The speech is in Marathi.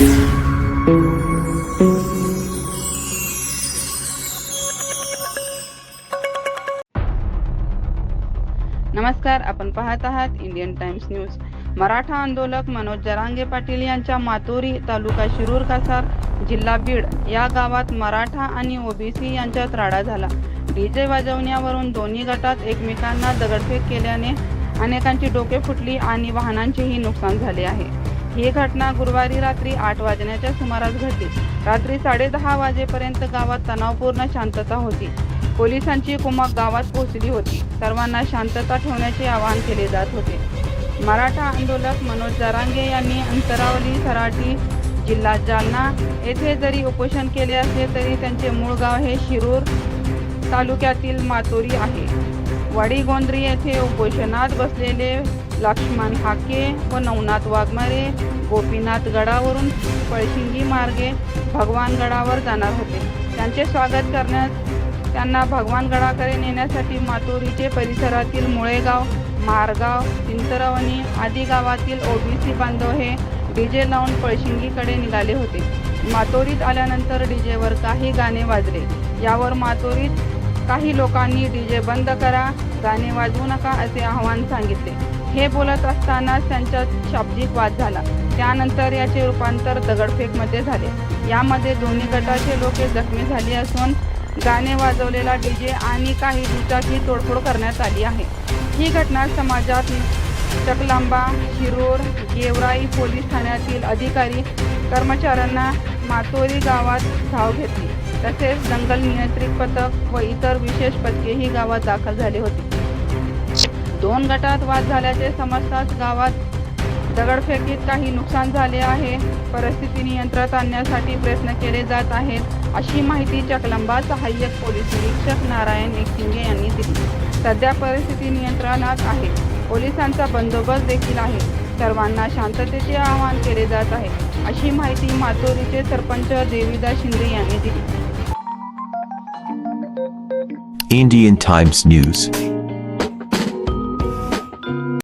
नमस्कार आपण पाहत आहात इंडियन टाइम्स न्यूज. मराठा आंदोलक मनोज जरांगे पाटील यांच्या मातोरी तालुका शिरूर कासार जिल्हा बीड या गावात मराठा आणि ओबीसी यांच्यात राडा झाला. डीजे वाजवण्यावरून दोन्ही गटात एकमेकांना दगडफेक केल्याने अनेकांची डोके फुटली आणि वाहनांचेही नुकसान झाले आहे. ही घटना गुरुवारी रात्री आठ वाजण्याच्या सुमारास घडली. रात्री साडेदहा वाजेपर्यंत गावात तणावपूर्ण शांतता होती. पोलिसांची कुमक गावात पोहोचली होती. सर्वांना शांतता ठेवण्याचे आवाहन केले जात होते. मराठा आंदोलक मनोज जरांगे यांनी अंतरावली सराटी जिल्हा जालना येथे जरी उपोषण केले असले तरी त्यांचे मूळ गाव हे शिरूर तालुक्यातील मातोरी आहे. वाडीगोंद्री येथे उपोषणात बसलेले लक्ष्मण हाके व नवनाथ वाघमारे गोपीनाथ गडावरून पळशिंगी मार्गे भगवानगडावर जाणार होते. त्यांचे स्वागत करण्यात त्यांना भगवानगडाकडे नेण्यासाठी मातोरीचे परिसरातील मुळेगाव मारगाव चिंतरवणी आदी गावातील ओबीसी बांधव हे डीजे लावून पळशिंगीकडे निघाले होते. मातोरीत आल्यानंतर डीजेवर काही गाणे वाजले. यावर मातोरीत काही लोकांनी डीजे बंद करा गाणे वाजवू नका असे आवाहन सांगितले. हे बोलत असतानाच त्यांच्यात शाब्दिक वाद झाला. त्यानंतर याचे रूपांतर दगडफेकमध्ये झाले. यामध्ये दोन्ही गटाचे लोक जखमी झाले असून गाणे वाजवलेला डीजे आणि काही दुचाकी तोडफोड करण्यात आली आहे. ही घटना समाजात चकलांबा शिरोर गेवराई पोलीस ठाण्यातील अधिकारी कर्मचाऱ्यांना मातोरी गावात धाव घेतली. तसेच दंगल नियंत्रित पथक व इतर विशेष पथकेही गावात दाखल झाले होते. दोन गटात वाद झाल्याचे समजताच गावात दगडफेकीत काही नुकसान झाले आहे. परिस्थिती नियंत्रणात आणण्यासाठी प्रयत्न केले जात आहेत अशी माहिती चकलंबा सहाय्यक पोलीस निरीक्षक नारायण एकसिंगे यांनी दिली. सध्या परिस्थिती नियंत्रणात आहे. पोलिसांचा बंदोबस्त देखील आहे. सर्वांना शांततेचे आवाहन केले जात आहे अशी माहिती मातोरीचे सरपंच देवीदास शिंदे यांनी दिली. Indian Times News.